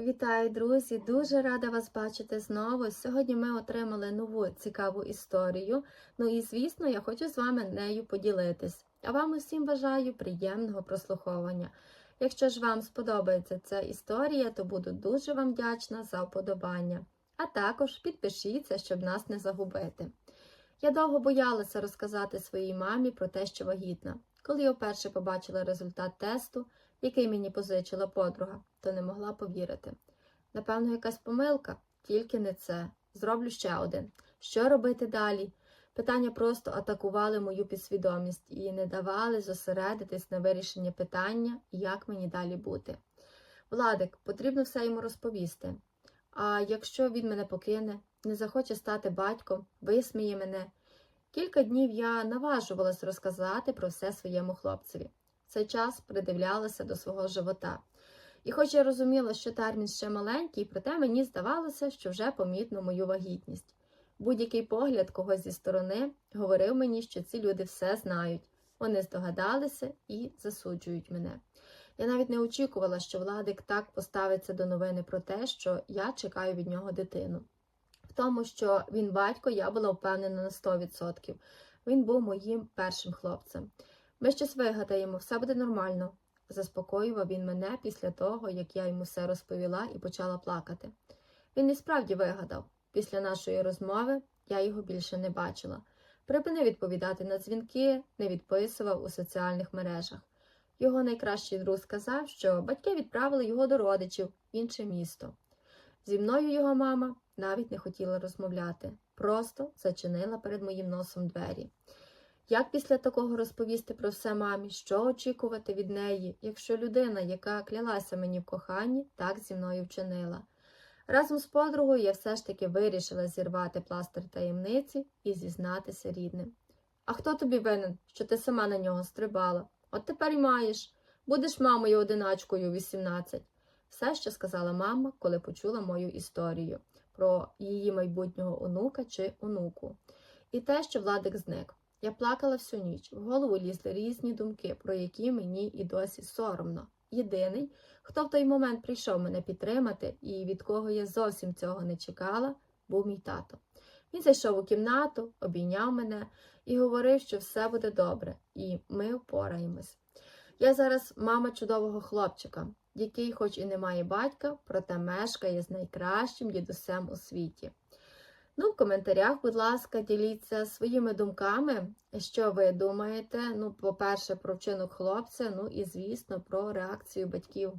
Вітаю, друзі! Дуже рада вас бачити знову. Сьогодні ми отримали нову цікаву історію. Ну і звісно, я хочу з вами нею поділитись. А вам усім бажаю приємного прослуховування. Якщо ж вам сподобається ця історія, то буду дуже вам вдячна за вподобання. А також підпишіться, щоб нас не загубити. Я довго боялася розказати своїй мамі про те, що вагітна. Коли я вперше побачила результат тесту, який мені позичила подруга, то не могла повірити. Напевно, якась помилка, тільки не це. Зроблю ще один. Що робити далі? Питання просто атакували мою підсвідомість і не давали зосередитись на вирішенні питання, як мені далі бути. Владик, потрібно все йому розповісти. А якщо він мене покине, не захоче стати батьком, висміє мене. Кілька днів я наважувалась розказати про все своєму хлопцеві. Цей час придивлялася до свого живота. І хоч я розуміла, що термін ще маленький, проте мені здавалося, що вже помітно мою вагітність. Будь-який погляд когось зі сторони говорив мені, що ці люди все знають. Вони здогадалися і засуджують мене. Я навіть не очікувала, що Владик так поставиться до новини про те, що я чекаю від нього дитину. В тому, що він батько, я була впевнена на 100%. Він був моїм першим хлопцем. Ми щось вигадаємо, все буде нормально, заспокоював він мене після того, як я йому все розповіла і почала плакати. Він і справді вигадав. Після нашої розмови я його більше не бачила. Припинив відповідати на дзвінки, не відписував у соціальних мережах. Його найкращий друг сказав, що батьки відправили його до родичів в інше місто. Зі мною його мама навіть не хотіла розмовляти, просто зачинила перед моїм носом двері. Як після такого розповісти про все мамі, що очікувати від неї, якщо людина, яка клялася мені в коханні, так зі мною вчинила? Разом з подругою я все ж таки вирішила зірвати пластир таємниці і зізнатися рідним. А хто тобі винен, що ти сама на нього стрибала? От тепер й маєш. Будеш мамою одиначкою у 18. Все, що сказала мама, коли почула мою історію про її майбутнього онука чи онуку. І те, що Владик зник. Я плакала всю ніч, в голову лізли різні думки, про які мені і досі соромно. Єдиний, хто в той момент прийшов мене підтримати і від кого я зовсім цього не чекала, був мій тато. Він зайшов у кімнату, обійняв мене і говорив, що все буде добре, і ми впораємось. Я зараз мама чудового хлопчика, який, хоч і не має батька, проте мешкає з найкращим дідусем у світі. Ну, в коментарях, будь ласка, діліться своїми думками, що ви думаєте. Ну, по-перше, про вчинок хлопця, ну і, звісно, про реакцію батьків.